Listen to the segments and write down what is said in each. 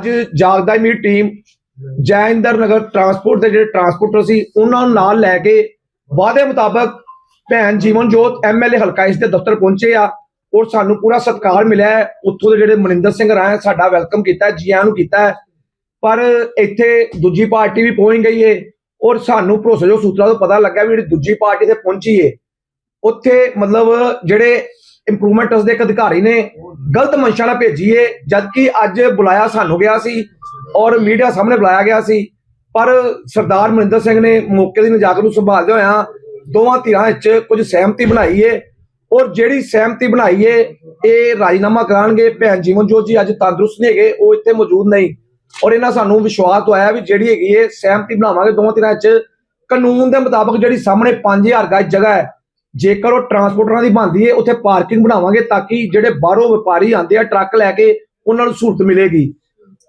ਅੱਜ ਜਾਗਦਾ ਮੀ ਟੀਮ ਜੈਇੰਦਰ ਨਗਰ ਟਰਾਂਸਪੋਰਟ ਦੇ ਜਿਹੜੇ ਟਰਾਂਸਪੋਰਟਰ ਸੀ ਉਹਨਾਂ ਨੂੰ ਨਾਲ ਲੈ ਕੇ ਵਾਅਦੇ ਮੁਤਾਬਕ ਭੈਣ ਜੀਵਨ ਜੋਤ ਐਮਐਲਏ ਹਲਕਾ ਇਸ ਦੇ ਦਫ਼ਤਰ ਪਹੁੰਚੇ ਆ ਔਰ ਸਾਨੂੰ ਪੂਰਾ ਸਤਿਕਾਰ ਮਿਲਿਆ ਉੱਥੋਂ ਦੇ ਜਿਹੜੇ ਮਨਿੰਦਰ ਸਿੰਘ ਰਾਏ ਸਾਡਾ ਵੈਲਕਮ ਕੀਤਾ ਹੈ, ਜੀ ਆਇਆਂ ਨੂੰ ਕੀਤਾ ਪਰ ਇੱਥੇ ਦੂਜੀ ਪਾਰਟੀ ਵੀ ਪਹੁੰਚ ਗਈ ਏ ਔਰ ਸਾਨੂੰ ਭਰੋਸੇਯੋਗ ਸੂਤਰਾਂ ਤੋਂ ਪਤਾ ਲੱਗਾ ਵੀ ਜਿਹੜੀ ਦੂਜੀ ਪਾਰਟੀ ਤੇ ਪਹੁੰਚੀ ਏ ਉੱਥੇ ਮਤਲਬ ਜਿਹੜੇ ਇੰਪਰੂਵਮੈਂਟ ਦੇ ਇੱਕ ਅਧਿਕਾਰੀ ਨੇ ਗਲਤ ਮੰਸ਼ਾ ਨਾਲ ਭੇਜੀ ਏ, ਜਦਕਿ ਅੱਜ ਬੁਲਾਇਆ ਸਾਨੂੰ ਗਿਆ ਸੀ ਔਰ ਮੀਡੀਆ ਸਾਹਮਣੇ ਬੁਲਾਇਆ ਗਿਆ ਸੀ। ਪਰ ਸਰਦਾਰ ਮਨਿੰਦਰ ਸਿੰਘ ਨੇ ਮੌਕੇ ਦੀ ਨਜਾਕਤ ਨੂੰ ਸੰਭਾਲਦੇ ਹੋਇਆ ਦੋਵਾਂ ਧਿਰਾਂ ਵਿੱਚ ਕੁਝ ਸਹਿਮਤੀ ਬਣਾਈ ਏ ਔਰ ਜਿਹੜੀ ਸਹਿਮਤੀ ਬਣਾਈ ਏ, ਇਹ ਰਾਜੀਨਾਮਾ ਕਰਾਣਗੇ। ਭੈਣ ਜੀਵਨ ਜੋਤ ਜੀ ਅੱਜ ਤੰਦਰੁਸਤ ਨਹੀਂ ਹੈਗੇ, ਉਹ ਇੱਥੇ ਮੌਜੂਦ ਨਹੀਂ। ਔਰ ਇਹਨਾਂ ਸਾਨੂੰ ਵਿਸ਼ਵਾਸ ਦਵਾਇਆ ਵੀ ਜਿਹੜੀ ਹੈਗੀ ਏ, ਸਹਿਮਤੀ ਬਣਾਵਾਂਗੇ ਦੋਵਾਂ ਧਿਰਾਂ ਵਿੱਚ। ਕਾਨੂੰਨ ਦੇ ਮੁਤਾਬਕ ਜਿਹੜੀ ਸਾਹਮਣੇ 5000 ਗਜ ਜਗ੍ਹਾ ਹੈ ਜੇਕਰ ਉਹ ਟਰਾਂਸਪੋਰਟਰਾਂ ਦੀ ਬਣਦੀ ਏ, ਉੱਥੇ ਪਾਰਕਿੰਗ ਬਣਾਵਾਂਗੇ ਤਾਂ ਕਿ ਜਿਹੜੇ ਬਾਹਰੋਂ ਵਪਾਰੀ ਆਉਂਦੇ ਆ, ਟਰੱਕ ਲੈ ਕੇ ਉਹਨਾਂ ਨੂੰ ਸਹੂਲਤ ਮਿਲੇਗੀ।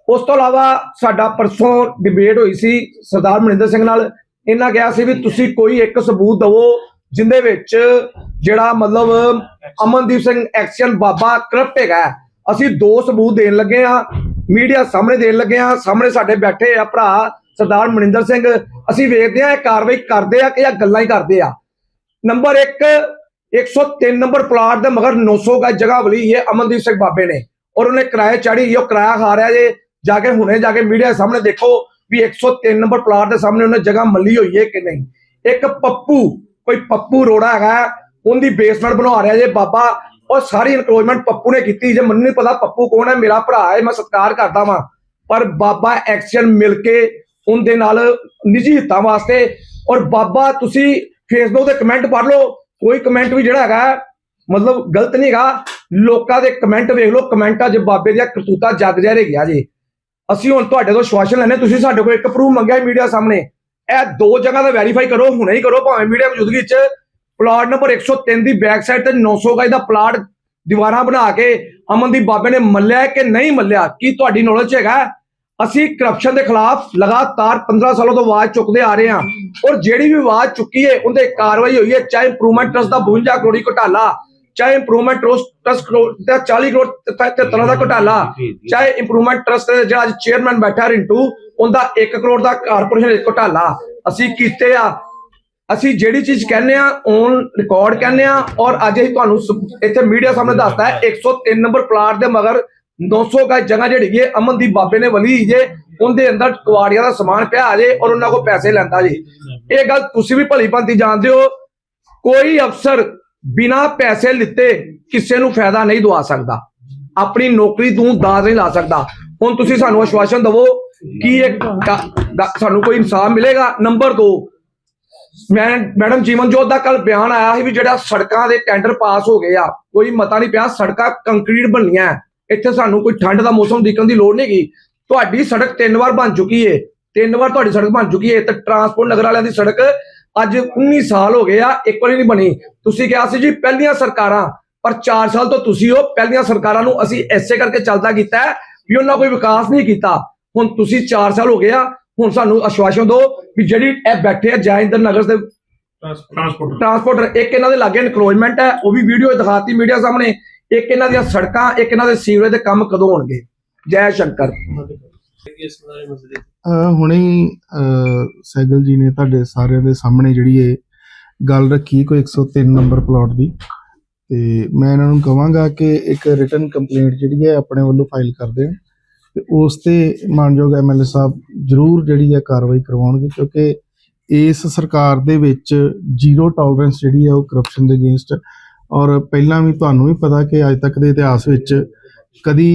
ਉਸ ਤੋਂ ਇਲਾਵਾ ਸਾਡਾ ਪਰਸੋਂ ਡਿਬੇਟ ਹੋਈ ਸੀ ਸਰਦਾਰ ਮਨਿੰਦਰ ਸਿੰਘ ਨਾਲ। ਇਹਨਾਂ ਕਿਹਾ ਸੀ ਵੀ ਤੁਸੀਂ ਕੋਈ ਇੱਕ ਸਬੂਤ ਦਿਵੋ ਜਿੰਦੇ ਵਿੱਚ ਜਿਹੜਾ ਮਤਲਬ ਅਮਨਦੀਪ ਸਿੰਘ ਐਕਸ਼ਨ ਬਾਬਾ ਕਰਪਟ ਹੈਗਾ। ਅਸੀਂ ਦੋ ਸਬੂਤ ਦੇਣ ਲੱਗੇ ਆ, ਮੀਡੀਆ ਸਾਹਮਣੇ ਦੇਣ ਲੱਗੇ ਆ, ਸਾਹਮਣੇ ਸਾਡੇ ਬੈਠੇ ਆ ਭਰਾ ਸਰਦਾਰ ਮਨਿੰਦਰ ਸਿੰਘ। ਅਸੀਂ ਵੇਖਦੇ ਆ ਇਹ ਕਾਰਵਾਈ ਕਰਦੇ ਆ ਕਿ ਜਾਂ ਗੱਲਾਂ ਹੀ ਕਰਦੇ ਆ। ਨੰਬਰ 1 103 ਨੰਬਰ ਪਲਾਟ ਦੇ ਮਗਰ 900 ਗਜ ਜਗ੍ਹਾ ਬਲੀ ਹੈ ਅਮਨਦੀਪ ਸਿੰਘ ਬਾਬੇ ਨੇ। ਔਰ ਉਹਨੇ ਕਿਰਾਏ ਚੜੀ ਉਹ ਕਿਰਾਇਆ ਖਾ ਰਿਹਾ ਜੇ। ਜਾ ਕੇ ਹੁਣੇ ਜਾ ਕੇ ਮੀਡੀਆ ਸਾਹਮਣੇ ਦੇਖੋ ਵੀ 103 ਨੰਬਰ ਪਲਾਟ ਦੇ ਸਾਹਮਣੇ ਉਹਨੇ ਜਗ੍ਹਾ ਮੱਲੀ ਹੋਈ ਹੈ ਕਿ ਨਹੀਂ। ਇੱਕ ਪੱਪੂ, ਕੋਈ ਪੱਪੂ ਰੋੜਾ ਹੈਗਾ, ਉਹਦੀ ਬੇਸਮੈਂਟ ਬਣਾ ਰਿਹਾ ਜੇ ਬਾਬਾ। ਔਰ ਸਾਰੀ ਇਨਕਲੋਜਮੈਂਟ ਪੱਪੂ ਨੇ ਕੀਤੀ ਜੇ, ਮੈਨੂੰ ਨਹੀਂ ਪਤਾ ਪੱਪੂ ਕੌਣ ਹੈ, ਮੇਰਾ ਭਰਾ ਹੈ, ਮੈਂ ਸਤਿਕਾਰ ਕਰਦਾ ਵਾਂ। ਪਰ ਬਾਬਾ ਐਕਸ਼ਨ ਮਿਲ ਕੇ ਉਹਦੇ ਨਾਲ ਨਿੱਜੀ ਹਿੱਤਾਂ ਵਾਸਤੇ। ਔਰ ਬਾਬਾ, ਤੁਸੀਂ ਫੇਸਬੁੱਕ ਤੇ ਕਮੈਂਟ ਪੜ੍ਹ ਲਓ। ਕੋਈ ਕਮੈਂਟ ਵੀ ਜਿਹੜਾ ਹੈਗਾ, ਮਤਲਬ ਗਲਤ ਨਹੀਂ ਹੈਗਾ। ਲੋਕਾਂ ਦੇ ਕਮੈਂਟ ਵੇਖ ਲਓ। ਕਮੈਂਟਾਂ 'ਚ ਬਾਬੇ ਦੀਆਂ ਕਰਤੂਤਾਂ ਜੱਗ ਜਾਰੇ ਗਿਆ ਜੀ। ਅਸੀਂ ਹੁਣ ਤੁਹਾਡੇ ਤੋਂ ਸ਼ਵਾਸ਼ਨ ਲੈਣੇ ਤੁਸੀਂ ਸਾਡੇ ਕੋਲ ਇੱਕ ਪ੍ਰੂਫ ਮੰਗਿਆ ਮੀਡੀਆ ਸਾਹਮਣੇ। ਇਹ ਦੋ ਜਗ੍ਹਾ ਦਾ ਵੈਰੀਫਾਈ ਕਰੋ। ਹੁਣੇ ਹੀ ਕਰੋ। ਭਾਵੇਂ ਮੀਡੀਆ ਮੌਜੂਦਗੀ 'ਚ ਪਲਾਟ ਨੰਬਰ 103 ਦੀ ਬੈਕ ਸਾਈਡ ਤੇ 900 ਗਜ ਦਾ ਪਲਾਟ ਦੀਵਾਰਾਂ ਬਣਾ ਕੇ ਅਮਨਦੀਪ ਬਾਬੇ ਨੇ ਮੱਲਿਆ ਕਿ ਨਹੀਂ ਮੱਲਿਆ? ਕੀ ਤੁਹਾਡੀ ਨੌਲੇਜ ਹੈਗਾ? ਅਸੀਂ ਕਰਪਸ਼ਨ ਦੇ ਖਿਲਾਫ ਲਗਾਤਾਰ 15 ਸਾਲਾਂ ਤੋਂ ਆਵਾਜ਼ ਚੁੱਕਦੇ ਆ ਰਹੇ ਹਾਂ। ਔਰ ਜਿਹੜੀ ਵੀ ਆਵਾਜ਼ ਚੁੱਕੀ ਹੈ ਉਹਦੇ ਕਾਰਵਾਈ ਹੋਈ ਹੈ। ਚਾਹੇ ਇੰਪਰੂਵਮੈਂਟ ਟਰਸਟ ਦਾ 52 ਕਰੋੜੀ ਘੁਟਾਲਾ ਚਾਹੇ ਇੰਪਰੂਵਮੈਂਟ ਟਰਸਟ ਦਾ 40 ਕਰੋੜ ਤੇ ਤਰ੍ਹਾਂ ਦਾ ਘੁਟਾਲਾ ਚਾਹੇ ਇੰਪਰੂਵਮੈਂਟ ਟਰਸਟ ਦੇ ਜਿਹੜਾ ਅੱਜ ਚੇਅਰਮੈਨ ਬੈਠਾ ਰਿੰਟੂ ਉਹਦਾ 1 ਕਰੋੜ ਦਾ ਕਾਰਪੋਰੇਸ਼ਨ ਘੁਟਾਲਾ। ਅਸੀਂ ਕੀਤੇ ਆ। ਅਸੀਂ ਜਿਹੜੀ ਚੀਜ਼ ਕਹਿੰਦੇ ਆ ਔਨ ਰਿਕਾਰਡ ਕਹਿੰਦੇ ਆ ਔਰ ਅੱਜ ਅਸੀਂ ਤੁਹਾਨੂੰ ਇੱਥੇ ਮੀਡੀਆ ਸਾਹਮਣੇ ਦੱਸਦਾ ਹੈ 103 ਨੰਬਰ ਪਲਾਟ ਦੇ ਮਗਰ 200 ਗਜ ਜਗ੍ਹਾ ਜਿਹੜੀ ਹੈ ਅਮਨਦੀਪ ਬਾਬੇ ਨੇ ਵਲੀ ਜੇ, ਉਹਦੇ ਅੰਦਰ ਕੁਆੜੀਆਂ ਦਾ ਸਮਾਨ ਪਿਆ ਜੇ ਔਰ ਉਹਨਾਂ ਕੋਲ ਪੈਸੇ ਲੈਂਦਾ ਜੀ। ਇਹ ਗੱਲ ਤੁਸੀਂ ਵੀ ਭਲੀ ਭਾਂਤੀ ਜਾਣਦੇ ਹੋ, ਕੋਈ ਅਫਸਰ ਬਿਨਾ ਪੈਸੇ ਲਿੱਤੇ ਕਿਸੇ ਨੂੰ ਫਾਇਦਾ ਨਹੀਂ ਦਵਾ ਸਕਦਾ। ਆਪਣੀ ਨੌਕਰੀ ਤੋਂ ਦਾਜ ਨਹੀਂ ਲਾ ਸਕਦਾ। ਹੁਣ ਤੁਸੀਂ ਸਾਨੂੰ ਆਸ਼ਵਾਸਨ ਦਿਵੋ ਕਿ ਇਹ ਸਾਨੂੰ ਕੋਈ ਇਨਸਾਫ ਮਿਲੇਗਾ? ਨੰਬਰ 2 ਮੈਂ, ਮੈਡਮ ਜੀਵਨ ਜੋਤ ਦਾ ਕੱਲ ਬਿਆਨ ਆਇਆ ਸੀ ਵੀ ਜਿਹੜਾ ਸੜਕਾਂ ਦੇ ਟੈਂਡਰ ਪਾਸ ਹੋ ਗਏ ਆ, ਕੋਈ ਮਤਾ ਨਹੀਂ ਪਿਆ, ਸੜਕਾਂ ਕੰਕਰੀਟ ਬਣੀਆਂ ਇੱਥੇ ਸਾਨੂੰ ਕੋਈ ਠੰਡ ਦਾ ਮੌਸਮ ਦੇਖਣ ਦੀ ਲੋੜ ਨਹੀਂ ਹੈਗੀ। ਤੁਹਾਡੀ ਸੜਕ ਤਿੰਨ ਵਾਰ ਬਣ ਚੁੱਕੀ ਏ। ਤਿੰਨ ਵਾਰ ਤੁਹਾਡੀ ਸੜਕ ਬਣ ਚੁੱਕੀ ਏ। ਤੇ ਟਰਾਂਸਪੋਰਟ ਨਗਰ ਵਾਲਿਆਂ ਦੀ ਸੜਕ ਅੱਜ 19 ਸਾਲ ਹੋ ਗਏ ਆ ਇੱਕ ਵਾਰੀ ਨਹੀਂ ਬਣੀ। ਤੁਸੀਂ ਕਿਹਾ ਸੀ ਜੀ ਪਹਿਲੀਆਂ ਸਰਕਾਰਾਂ ਪਰ 4 ਸਾਲ ਤੋਂ ਤੁਸੀਂ ਹੋ ਪਹਿਲੀਆਂ ਸਰਕਾਰਾਂ ਨੂੰ ਅਸੀਂ ਐਸੇ ਕਰਕੇ ਚੱਲਦਾ ਕੀਤਾ ਵੀ ਉਹਨਾਂ ਕੋਈ ਵਿਕਾਸ ਨਹੀਂ ਕੀਤਾ। ਹੁਣ ਤੁਸੀਂ 4 ਸਾਲ ਹੋ ਗਏ ਆ ਹੁਣ ਸਾਨੂੰ ਆਸ਼ਵਾਸਨ ਦਿਓ ਵੀ ਜਿਹੜੀ ਇਹ ਬੈਠੇ ਆ ਜੈਇੰਦਰ ਨਗਰ ਦੇ ਟਰਾਂਸਪੋਰਟ ਟਰਾਂਸਪੋਰਟਰ। ਇੱਕ ਇਹਨਾਂ ਦੇ ਲਾਗੇ ਇਨਕਰੋਚਮੈਂਟ ਹੈ ਉਹ ਵੀ ਵੀਡੀਓ ਦਿਖਾਤੀ ਮੀਡੀਆ ਸਾਹਮਣੇ। ਇੱਕ ਇਹਨਾਂ ਦੀਆਂ ਸੜਕਾਂ, ਇੱਕ ਇਹਨਾਂ ਦੇ ਸੀਵਰੇਜ ਦੇ ਕੰਮ ਕਦੋਂ ਹੋਣਗੇ? ਜੈ ਸ਼ੰਕਰ। ਅਹ ਹੁਣੇ ਹੀ, ਅਹ ਸੈਗਲ ਜੀ ਨੇ ਤੁਹਾਡੇ ਸਾਰਿਆਂ ਦੇ ਸਾਹਮਣੇ ਜਿਹੜੀ ਇਹ ਗੱਲ ਰੱਖੀ, ਕੋਈ 103 ਨੰਬਰ ਪਲਾਟ ਦੀ। ਤੇ ਮੈਂ ਇਹਨਾਂ ਨੂੰ ਕਹਾਂਗਾ ਕਿ ਇੱਕ ਰਿਟਨ ਕੰਪਲੇਂਟ ਜਿਹੜੀ ਹੈ, ਆਪਣੇ ਵੱਲੋਂ ਫਾਈਲ ਕਰ ਦੇਣ। ਤੇ ਉਸ ਤੇ ਮਾਨਯੋਗ ਐਮਐਲਏ ਸਾਹਿਬ ਜ਼ਰੂਰ ਜਿਹੜੀ ਹੈ, ਕਾਰਵਾਈ ਕਰਵਾਉਣਗੇ, ਕਿਉਂਕਿ ਇਸ ਸਰਕਾਰ ਦੇ ਵਿੱਚ ਜ਼ੀਰੋ ਟੋਲਰੈਂਸ ਜਿਹੜੀ ਹੈ, ਉਹ ਕਰਪਸ਼ਨ ਦੇ ਅਗੇਂਸਟ ਔਰ ਪਹਿਲਾਂ ਵੀ ਤੁਹਾਨੂੰ ਵੀ ਪਤਾ ਕਿ ਅੱਜ ਤੱਕ ਦੇ ਇਤਿਹਾਸ ਵਿੱਚ ਕਦੀ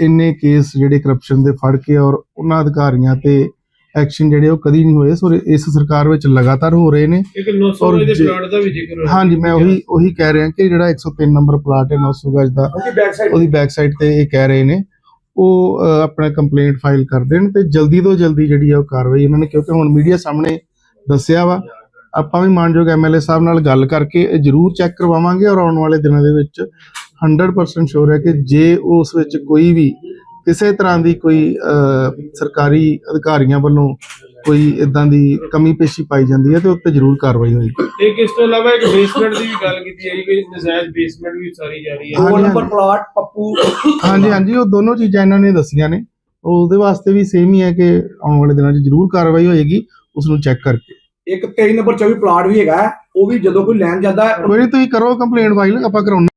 ਇੰਨੇ ਕੇਸ ਜਿਹੜੇ ਕਰਪਸ਼ਨ ਦੇ ਫੜ ਕੇ ਔਰ ਉਹਨਾਂ ਅਧਿਕਾਰੀਆਂ ਤੇ ਐਕਸ਼ਨ ਜਿਹੜੇ ਉਹ ਕਦੀ ਨਹੀਂ ਹੋਏ ਸੋ ਇਸ ਸਰਕਾਰ ਵਿੱਚ ਲਗਾਤਾਰ ਹੋ ਰਹੇ ਨੇ। ਇੱਕ 900 ਔਰ ਦੇ ਜੇ- ਪਲਾਟ ਦਾ ਵੀ ਜ਼ਿਕਰ ਹੋਇਆ। ਹਾਂਜੀ ਮੈਂ ਉਹੀ ਉਹੀ ਕਹਿ ਰਿਹਾ ਕਿ ਜਿਹੜਾ 103 ਨੰਬਰ ਪਲਾਟ ਹੈ 900 ਗਜ ਦਾ ਉਹਦੀ ਬੈਕ ਸਾਈਡ ਤੇ ਇਹ ਕਹਿ ਰਹੇ ਨੇ ਉਹ ਆਪਣਾ ਕੰਪਲੇਂਟ ਫਾਈਲ ਕਰ ਦੇਣ ਤੇ ਜਲਦੀ ਤੋਂ ਜਲਦੀ ਜਿਹੜੀ ਆ ਉਹ ਕਾਰਵਾਈ ਇਹਨਾਂ ਨੇ ਕਿਉਂਕਿ ਹੁਣ ਮੀਡੀਆ ਸਾਹਮਣੇ ਦੱਸਿਆ ਵਾ ਆਪਾਂ ਵੀ ਮਾਨਯੋਗ ਐਮਐਲਏ ਸਾਹਿਬ ਨਾਲ ਗੱਲ ਕਰਕੇ ਇਹ ਜ਼ਰੂਰ ਚੈੱਕ ਕਰਵਾਵਾਂਗੇ ਔਰ ਆਉਣ ਵਾਲੇ ਦਿਨਾਂ ਦੇ ਵਿੱਚ 100% ਸ਼ੋਰ ਹੈ ਕਿ ਜੇ ਉਸ ਵਿੱਚ ਕੋਈ ਵੀ ਕਿਸੇ ਤਰ੍ਹਾਂ ਦੀ ਕੋਈ ਸਰਕਾਰੀ ਅਧਿਕਾਰੀਆਂ ਵੱਲੋਂ ਕੋਈ ਇਦਾਂ ਦੀ ਕਮੀ ਪੇਸ਼ੀ ਪਾਈ ਜਾਂਦੀ ਹੈ ਤੇ ਉੱਤੇ ਜ਼ਰੂਰ ਕਾਰਵਾਈ ਹੋਏਗੀ। ਇੱਕ ਇਸ ਤੋਂ ਇਲਾਵਾ ਇੱਕ ਬੇਸਮੈਂਟ ਦੀ ਵੀ ਗੱਲ ਕੀਤੀ ਹੈ ਕਿ ਨਜਾਇਜ਼ ਬੇਸਮੈਂਟ ਵੀ ਸਾਰੀ ਜਾ ਰਹੀ ਹੈ। ਦੋ ਨੰਬਰ। ਪਲਾਟ ਪੱਪੂ। ਹਾਂਜੀ ਹਾਂਜੀ ਉਹ ਦੋਨੋਂ ਚੀਜ਼ਾਂ ਇਹਨਾਂ ਨੇ ਦੱਸੀਆਂ ਨੇ। ਉਹਦੇ ਵਾਸਤੇ ਵੀ ਸੇਮ ਹੀ ਹੈ ਕਿ ਆਉਣ ਵਾਲੇ ਦਿਨਾਂ 'ਚ ਜ਼ਰੂਰ ਕਾਰਵਾਈ ਹੋਏਗੀ ਉਸ ਨੂੰ ਚੈੱਕ ਕਰਕੇ। ਇੱਕ 23 ਨੰਬਰ 24 ਪਲਾਟ ਵੀ ਹੈਗਾ ਉਹ ਵੀ ਜਦੋਂ ਕੋਈ ਲੈਣ ਜਾਂਦਾ ਹੈ, ਕੋਈ ਨਹੀਂ ਤੁਸੀਂ ਕਰੋ ਕੰਪਲੇਂਟ ਫਾਈਲ ਆਪਾਂ ਕਰਾਉਂਦੇ